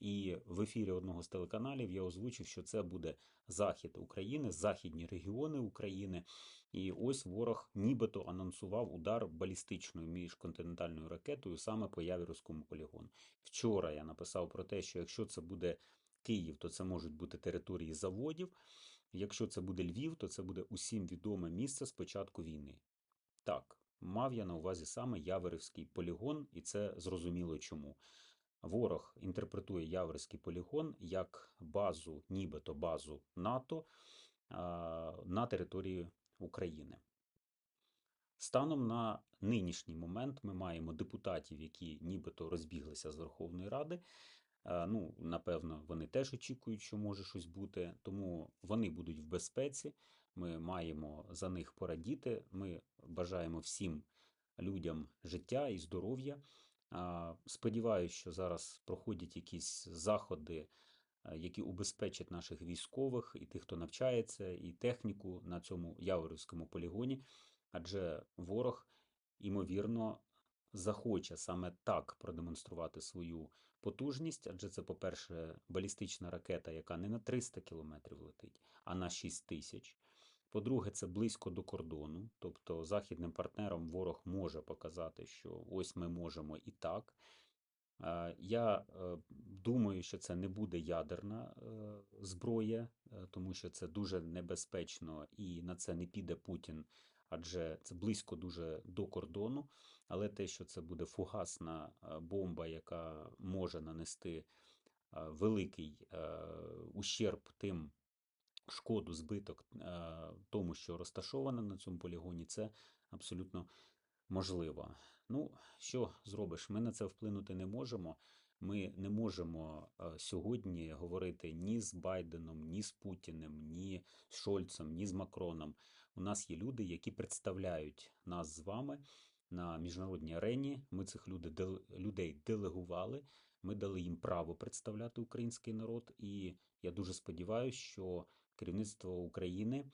І в ефірі одного з телеканалів я озвучив, що це буде захід України, західні регіони України. І ось ворог нібито анонсував удар балістичною міжконтинентальною ракетою саме по Яворівському полігону. Вчора я написав про те, що якщо це буде Київ, то це можуть бути території заводів. Якщо це буде Львів, то це буде усім відоме місце з початку війни. Так, мав я на увазі саме Яворівський полігон, і це зрозуміло чому. Ворог інтерпретує Яворівський полігон як базу, нібито базу НАТО на території України. Станом на нинішній момент ми маємо депутатів, які нібито розбіглися з Верховної Ради. Ну, напевно, вони теж очікують, що може щось бути, тому вони будуть в безпеці. Ми маємо за них порадіти. Ми бажаємо всім людям життя і здоров'я. А, Сподіваюсь, що зараз проходять якісь заходи, які убезпечать наших військових і тих, хто навчається, і техніку на цьому Яворівському полігоні, адже ворог, ймовірно, захоче саме так продемонструвати свою потужність, адже це, по-перше, балістична ракета, яка не на 300 кілометрів летить, а на 6 тисяч. По-друге, це близько до кордону, тобто західним партнерам ворог може показати, що ось ми можемо і так. Е, Я е, думаю, що це не буде ядерна е, зброя, тому що це дуже небезпечно і на це не піде Путін, адже це близько дуже до кордону. Але те, що це буде фугасна бомба, яка може нанести великий ущерб тим шкоду, збиток е, тому, що розташоване на цьому полігоні, це абсолютно можливо. Ну, що зробиш? Ми на це вплинути не можемо. Ми не можемо е, сьогодні говорити ні з Байденом, ні з Путіним, ні з Шольцем, ні з Макроном. У нас є люди, які представляють нас з вами на міжнародній арені. Ми цих людей делегували. Ми дали їм право представляти український народ, і я дуже сподіваюся, що керівництво України е,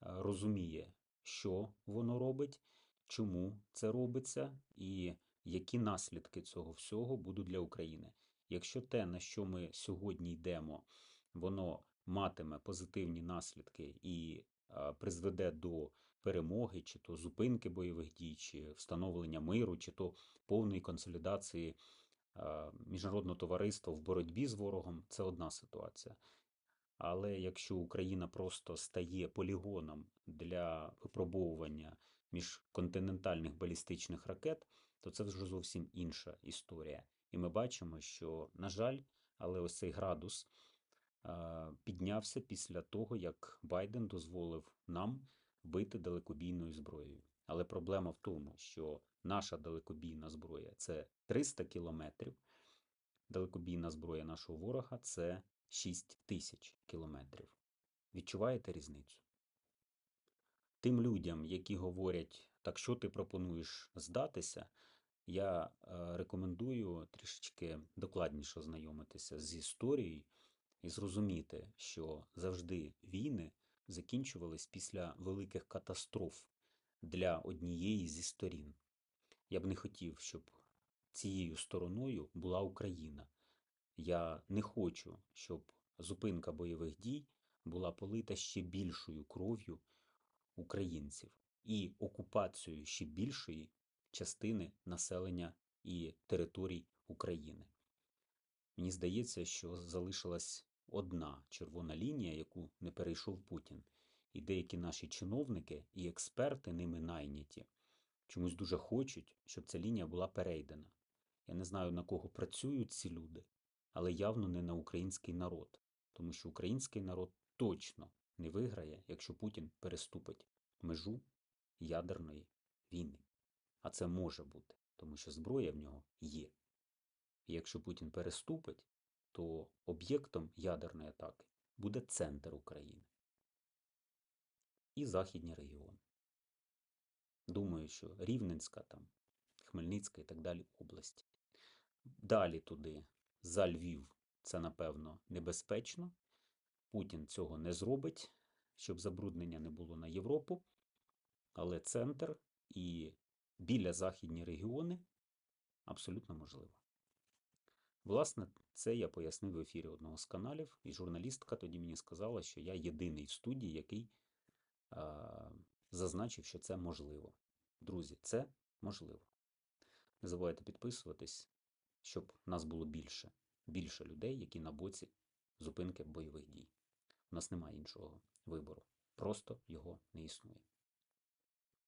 розуміє, що воно робить, чому це робиться, і які наслідки цього всього будуть для України. Якщо те, на що ми сьогодні йдемо, воно матиме позитивні наслідки і е, призведе до перемоги, чи то зупинки бойових дій, чи встановлення миру, чи то повної консолідації е, міжнародного товариства в боротьбі з ворогом, це одна ситуація. Але якщо Україна просто стає полігоном для випробовування міжконтинентальних балістичних ракет, то це вже зовсім інша історія. І ми бачимо, що, на жаль, але ось цей градус піднявся після того, як Байден дозволив нам бити далекобійною зброєю. Але проблема в тому, що наша далекобійна зброя це 300 кілометрів, далекобійна зброя нашого ворога це 6 тисяч кілометрів. Відчуваєте різницю? Тим людям, які говорять, так що ти пропонуєш здатися, я е, рекомендую трішечки докладніше ознайомитися з історією і зрозуміти, що завжди війни закінчувались після великих катастроф для однієї зі сторін. Я б не хотів, щоб цією стороною була Україна. Я не хочу, щоб зупинка бойових дій була полита ще більшою кров'ю українців і окупацією ще більшої частини населення і територій України. Мені здається, що залишилась одна червона лінія, яку не перейшов Путін. І деякі наші чиновники і експерти ними найняті чомусь дуже хочуть, щоб ця лінія була перейдена. Я не знаю, на кого працюють ці люди, але явно не на український народ, тому що український народ точно не виграє, якщо Путін переступить межу ядерної війни. А це може бути, тому що зброя в нього є. І якщо Путін переступить, то об'єктом ядерної атаки буде центр України і західні регіони. Думаю, що Рівненська, там, Хмельницька і так далі області. Далі туди, за Львів, це напевно небезпечно. Путін цього не зробить, щоб забруднення не було на Європу. Але центр і біля західні регіони абсолютно можливо. Власне, це я пояснив в ефірі одного з каналів, і журналістка тоді мені сказала, що я єдиний в студії, який а, зазначив, що це можливо. Друзі, це можливо. Не забувайте підписуватись, щоб нас було більше, більше людей, які на боці зупинки бойових дій. У нас немає іншого вибору. Просто його не існує.